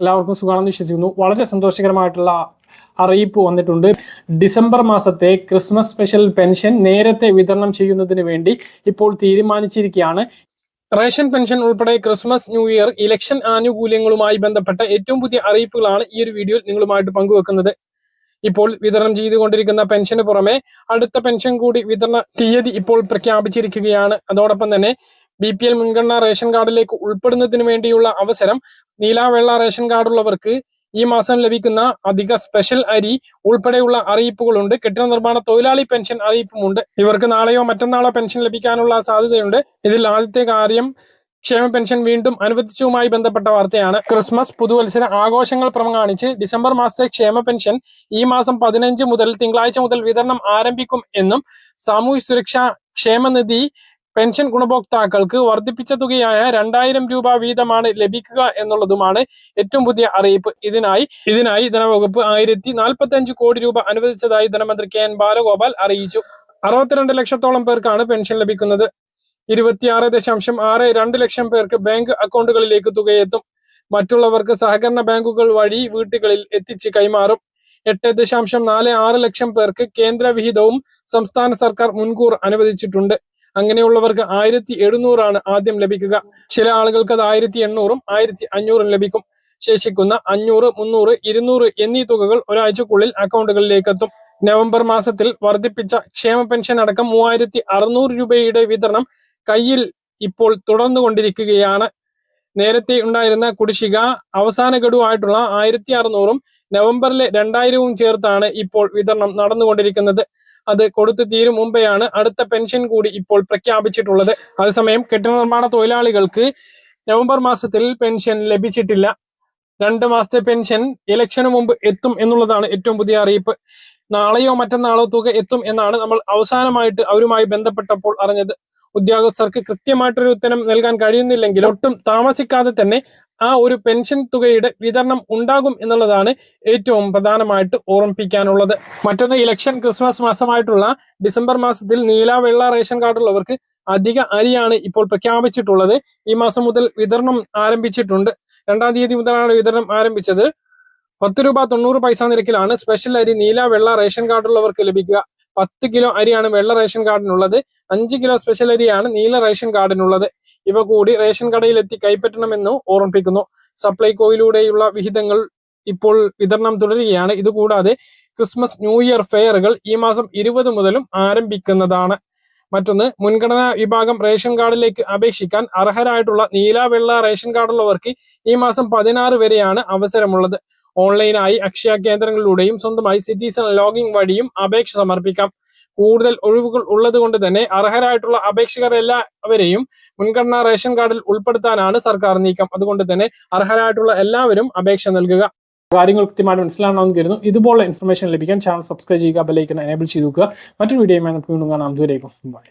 എല്ലാവർക്കും സുഖമാണെന്ന് വിശ്വസിക്കുന്നു. വളരെ സന്തോഷകരമായിട്ടുള്ള അറിയിപ്പ് വന്നിട്ടുണ്ട്. ഡിസംബർ മാസത്തെ ക്രിസ്മസ് സ്പെഷ്യൽ പെൻഷൻ നേരത്തെ വിതരണം ചെയ്യുന്നതിന് വേണ്ടി ഇപ്പോൾ തീരുമാനിച്ചിരിക്കുകയാണ്. റേഷൻ പെൻഷൻ ഉൾപ്പെടെ ക്രിസ്മസ് ന്യൂ ഇയർ ഇലക്ഷൻ ആനുകൂല്യങ്ങളുമായി ബന്ധപ്പെട്ട ഏറ്റവും പുതിയ അറിയിപ്പുകളാണ് ഈ ഒരു വീഡിയോയിൽ നിങ്ങളുമായിട്ട് പങ്കുവെക്കുന്നത്. ഇപ്പോൾ വിതരണം ചെയ്തുകൊണ്ടിരിക്കുന്ന പെൻഷന് പുറമെ അടുത്ത പെൻഷൻ കൂടി വിതരണ തീയതി ഇപ്പോൾ പ്രഖ്യാപിച്ചിരിക്കുകയാണ്. അതോടൊപ്പം തന്നെ ബി പി എൽ മുൻഗണന റേഷൻ കാർഡിലേക്ക് ഉൾപ്പെടുന്നതിന് വേണ്ടിയുള്ള അവസരം നീല വെള്ള റേഷൻ കാർഡുള്ളവർക്ക് ഈ മാസം ലഭിക്കുന്ന അധിക സ്പെഷ്യൽ അരി ഉൾപ്പെടെയുള്ള അറിയിപ്പുകളുണ്ട്. കെട്ടിട നിർമ്മാണ തൊഴിലാളി പെൻഷൻ അറിയിപ്പുമുണ്ട്. ഇവർക്ക് നാളെയോ മറ്റന്നാളോ പെൻഷൻ ലഭിക്കാനുള്ള സാധ്യതയുണ്ട്. ഇതിൽ ആദ്യത്തെ കാര്യം ക്ഷേമ പെൻഷൻ വീണ്ടും അനുവദിച്ചതുമായി ബന്ധപ്പെട്ട വാർത്തയാണ്. ക്രിസ്മസ് പുതുവത്സര ആഘോഷങ്ങൾ പ്രമാണിച്ച് ഡിസംബർ മാസത്തെ ക്ഷേമ പെൻഷൻ ഈ മാസം പതിനഞ്ച് മുതൽ തിങ്കളാഴ്ച മുതൽ വിതരണം ആരംഭിക്കും എന്നും സാമൂഹ്യ സുരക്ഷാ ക്ഷേമനിധി പെൻഷൻ ഗുണഭോക്താക്കൾക്ക് വർദ്ധിപ്പിച്ച തുകയായ രണ്ടായിരം രൂപ വീതമാണ് ലഭിക്കുക എന്നുള്ളതുമാണ് ഏറ്റവും പുതിയ അറിയിപ്പ്. ഇതിനായി ഇതിനായി ധനവകുപ്പ് ആയിരത്തി നാൽപ്പത്തി കോടി രൂപ അനുവദിച്ചതായി ധനമന്ത്രി കെ എൻ ബാലഗോപാൽ അറിയിച്ചു. അറുപത്തിരണ്ട് ലക്ഷത്തോളം പേർക്കാണ് പെൻഷൻ ലഭിക്കുന്നത്. ഇരുപത്തിയാറ് ദശാംശം ആറ് രണ്ട് ലക്ഷം പേർക്ക് ബാങ്ക് അക്കൗണ്ടുകളിലേക്ക് തുകയെത്തും. മറ്റുള്ളവർക്ക് സഹകരണ ബാങ്കുകൾ വഴി വീട്ടുകളിൽ എത്തിച്ച് കൈമാറും. എട്ട് ദശാംശം നാല് ആറ് ലക്ഷം പേർക്ക് കേന്ദ്ര വിഹിതവും സംസ്ഥാന സർക്കാർ മുൻകൂർ അനുവദിച്ചിട്ടുണ്ട്. അങ്ങനെയുള്ളവർക്ക് ആയിരത്തി എഴുന്നൂറാണ് ആദ്യം ലഭിക്കുക. ചില ആളുകൾക്ക് അത് ആയിരത്തി എണ്ണൂറും ആയിരത്തി അഞ്ഞൂറും ലഭിക്കും. ശേഷിക്കുന്ന അഞ്ഞൂറ് മുന്നൂറ് ഇരുന്നൂറ് എന്നീ തുകകൾ ഒരാഴ്ചക്കുള്ളിൽ അക്കൗണ്ടുകളിലേക്ക് എത്തും നവംബർ മാസത്തിൽ വർദ്ധിപ്പിച്ച ക്ഷേമ പെൻഷൻ അടക്കം മൂവായിരത്തി അറുന്നൂറ് രൂപയുടെ വിതരണം കയ്യിൽ ഇപ്പോൾ തുടർന്നുകൊണ്ടിരിക്കുകയാണ്. നേരത്തെ ഉണ്ടായിരുന്ന കുടിശ്ശിക അവസാന ഗഡുവായിട്ടുള്ള ആയിരത്തി അറുന്നൂറും നവംബറിലെ രണ്ടായിരവും ചേർത്താണ് ഇപ്പോൾ വിതരണം നടന്നുകൊണ്ടിരിക്കുന്നത്. അത് കൊടുത്തു തീരും മുമ്പെയാണ് അടുത്ത പെൻഷൻ കൂടി ഇപ്പോൾ പ്രഖ്യാപിച്ചിട്ടുള്ളത്. അതേസമയം കെട്ടിട നിർമ്മാണ തൊഴിലാളികൾക്ക് നവംബർ മാസത്തിൽ പെൻഷൻ ലഭിച്ചിട്ടില്ല. രണ്ട് മാസത്തെ പെൻഷൻ ഇലക്ഷന് മുമ്പ് എത്തും എന്നുള്ളതാണ് ഏറ്റവും പുതിയ അറിയിപ്പ്. നാളെയോ മറ്റന്നാളോ തുക എത്തും എന്നാണ് നമ്മൾ അവസാനമായിട്ട് അവരുമായി ബന്ധപ്പെട്ടപ്പോൾ അറിഞ്ഞത്. ഉദ്യോഗസ്ഥർക്ക് കൃത്യമായിട്ടൊരു ഉത്തരം നൽകാൻ കഴിയുന്നില്ലെങ്കിൽ ഒട്ടും താമസിക്കാതെ തന്നെ ആ ഒരു പെൻഷൻ തുകയുടെ വിതരണം ഉണ്ടാകും എന്നുള്ളതാണ് ഏറ്റവും പ്രധാനമായിട്ട് ഓർമ്മിപ്പിക്കാനുള്ളത്. മറ്റൊന്ന് ഇലക്ഷൻ ക്രിസ്മസ് മാസമായിട്ടുള്ള ഡിസംബർ മാസത്തിൽ നീല വെള്ള റേഷൻ കാർഡുള്ളവർക്ക് അധിക അരിയാണ് ഇപ്പോൾ പ്രഖ്യാപിച്ചിട്ടുള്ളത്. ഈ മാസം മുതൽ വിതരണം ആരംഭിച്ചിട്ടുണ്ട്. രണ്ടാം തീയതി മുതലാണ് വിതരണം ആരംഭിച്ചത്. പത്ത് രൂപ തൊണ്ണൂറ് പൈസ നിരക്കിലാണ് സ്പെഷ്യൽ അരി നീല വെള്ള റേഷൻ കാർഡുള്ളവർക്ക് ലഭിക്കുക. പത്ത് കിലോ അരിയാണ് വെള്ള റേഷൻ കാർഡിനുള്ളത്. അഞ്ച് കിലോ സ്പെഷ്യൽ അരിയാണ് നീല റേഷൻ കാർഡിനുള്ളത്. ഇവ കൂടി റേഷൻ കടയിൽ എത്തി കൈപ്പറ്റണമെന്ന് ഓർമ്മിപ്പിക്കുന്നു. സപ്ലൈകോയിലൂടെയുള്ള വിഹിതങ്ങൾ ഇപ്പോൾ വിതരണം തുടരുകയാണ്. ഇതുകൂടാതെ ക്രിസ്മസ് ന്യൂ ഇയർ ഫെയറുകൾ ഈ മാസം ഇരുപത് മുതലും ആരംഭിക്കുന്നതാണ്. മറ്റൊന്ന് മുൻഗണനാ വിഭാഗം റേഷൻ കാർഡിലേക്ക് അപേക്ഷിക്കാൻ അർഹരായിട്ടുള്ള നീല വെള്ള റേഷൻ കാർഡുള്ളവർക്ക് ഈ മാസം പതിനാറ് വരെയാണ് അവസരമുള്ളത്. ഓൺലൈനായി അക്ഷയ കേന്ദ്രങ്ങളിലൂടെയും സ്വന്തമായി സിറ്റിസൺ ലോഗിൻ വഴിയും അപേക്ഷ സമർപ്പിക്കാം. കൂടുതൽ ഒഴിവുകൾ ഉള്ളതുകൊണ്ട് തന്നെ അർഹരായിട്ടുള്ള അപേക്ഷകർ എല്ലാവരെയും മുൻഗണനാ റേഷൻ കാർഡിൽ ഉൾപ്പെടുത്താനാണ് സർക്കാർ നീക്കം. അതുകൊണ്ട് തന്നെ അർഹരായിട്ടുള്ള എല്ലാവരും അപേക്ഷ നൽകുക. കാര്യങ്ങൾ കൃത്യമായിട്ട് മനസ്സിലാണെന്ന് കരുതുന്നു. ഇതുപോലുള്ള ഇൻഫർമേഷൻ ലഭിക്കാൻ ചാനൽ സബ്സ്ക്രൈബ് ചെയ്യുക ബെലൈക്കൻ എനേബിൾ ചെയ്തു നോക്കുക മറ്റൊരു വീഡിയോയുമായി നമുക്ക് വീണ്ടും കാണാം. ദൂരേക്കും ബൈ